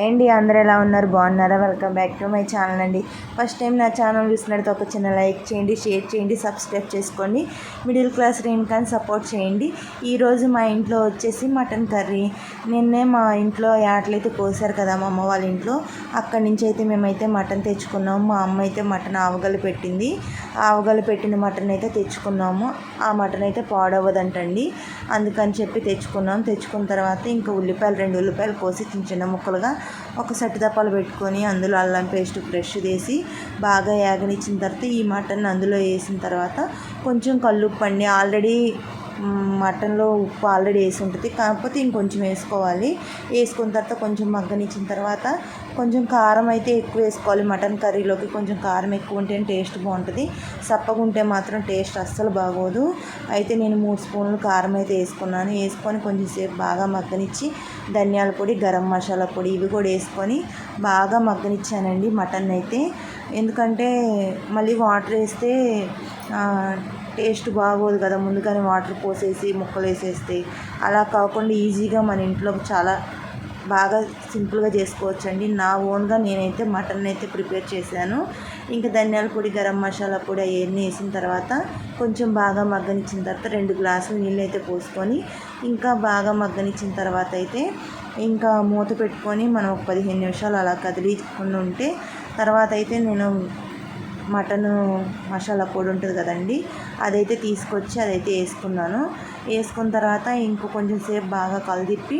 ఏంటి అందరు ఎలా ఉన్నారు? బాగున్నారా? Welcome back to my channel అండి. ఫస్ట్ టైం నా ఛానల్ చూసినట్టు ఒక చిన్న లైక్ చేయండి షేర్ చేయండి సబ్స్క్రైబ్ చేసుకోండి. మిడిల్ క్లాస్ రేణుకాని సపోర్ట్ చేయండి. ఈరోజు మా ఇంట్లో వచ్చేసి మటన్ కర్రీ నిన్నే మా ఇంట్లో యాట్లయితే కోసారు కదా మా అమ్మ వాళ్ళ ఇంట్లో. అక్కడి నుంచి అయితే మేమైతే మటన్ తెచ్చుకున్నాము. మా అమ్మ అయితే మటన్ ఆవగలు పెట్టింది. ఆవగలు పెట్టిన మటన్ అయితే తెచ్చుకున్నాము. ఆ మటన్ అయితే పాడవదంటండి. అందుకని చెప్పి తెచ్చుకున్నాం. తెచ్చుకున్న తర్వాత ఇంకా ఉల్లిపాయలు రెండు ఉల్లిపాయలు కోసి చిన్న చిన్న ముక్కలుగా ఒక సెట్ పెట్టుకొని అందులో అల్లం పేస్ట్ ఫ్రెష్ వేసి బాగా యాగనిచ్చిన తర్వాత ఈ మటన్ అందులో వేసిన తర్వాత కొంచెం కళ్ళుప్పండి ఆల్రెడీ మటన్లో ఉప్పు ఆల్రెడీ వేసి ఉంటుంది. కాకపోతే ఇంకొంచెం వేసుకోవాలి. వేసుకున్న తర్వాత కొంచెం మగ్గనిచ్చిన తర్వాత కొంచెం కారం అయితే ఎక్కువ వేసుకోవాలి. మటన్ కర్రీలోకి కొంచెం కారం ఎక్కువ ఉంటే టేస్ట్ బాగుంటుంది. సప్పగుంటే మాత్రం టేస్ట్ అస్సలు బాగోదు. అయితే నేను మూడు స్పూన్లు కారం అయితే వేసుకున్నాను. వేసుకొని కొంచెం సేపు బాగా మగ్గనిచ్చి ధనియాల పొడి గరం మసాలా పొడి ఇవి కూడా వేసుకొని బాగా మగ్గనిచ్చానండి మటన్ అయితే. ఎందుకంటే మళ్ళీ వాటర్ వేస్తే టేస్ట్ బాగోదు కదా. ముందుగానే వాటర్ పోసేసి ముక్కలు వేసేస్తే. అలా కాకుండా ఈజీగా మన ఇంట్లో చాలా బాగా సింపుల్గా చేసుకోవచ్చండి. నా ఓన్గా నేనైతే మటన్ అయితే ప్రిపేర్ చేశాను. ఇంకా ధనియాల పొడి గరం మసాలా పొడి అవన్నీ వేసిన తర్వాత కొంచెం బాగా మగ్గనిచ్చిన తర్వాత రెండు గ్లాసులు నీళ్ళు అయితే పోసుకొని ఇంకా బాగా మగ్గనిచ్చిన తర్వాత అయితే ఇంకా మూత పెట్టుకొని మనం ఒక పదిహేను నిమిషాలు అలా కదిలించుకుని ఉంటే తర్వాత అయితే నేను మటన్ మసాలా పొడి ఉంటుంది కదండి అదైతే తీసుకొచ్చి అదైతే వేసుకున్నాను. వేసుకున్న తర్వాత ఇంకో కొంచెం సేపు బాగా కలదిప్పి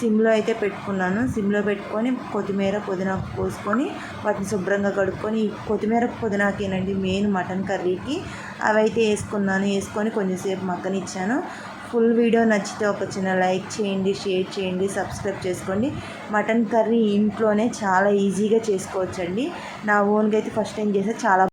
సిమ్లో అయితే పెట్టుకున్నాను. సిమ్లో పెట్టుకొని కొత్తిమీర పుదీనా పోసుకొని వాటిని శుభ్రంగా కడుక్కొని కొత్తిమీర పుదీనాకేనండి మెయిన్ మటన్ కర్రీకి అవి అయితే వేసుకున్నాను. వేసుకొని కొంచెంసేపు మగ్గనిచ్చాను. ఫుల్ వీడియో నచ్చితే ఒక చిన్న లైక్ చేయండి షేర్ చేయండి సబ్స్క్రైబ్ చేసుకోండి. మటన్ కర్రీ ఇంట్లోనే చాలా ఈజీగా చేసుకోవచ్చండి. నా ఓన్గా అయితే ఫస్ట్ టైం చేస్తే చాలా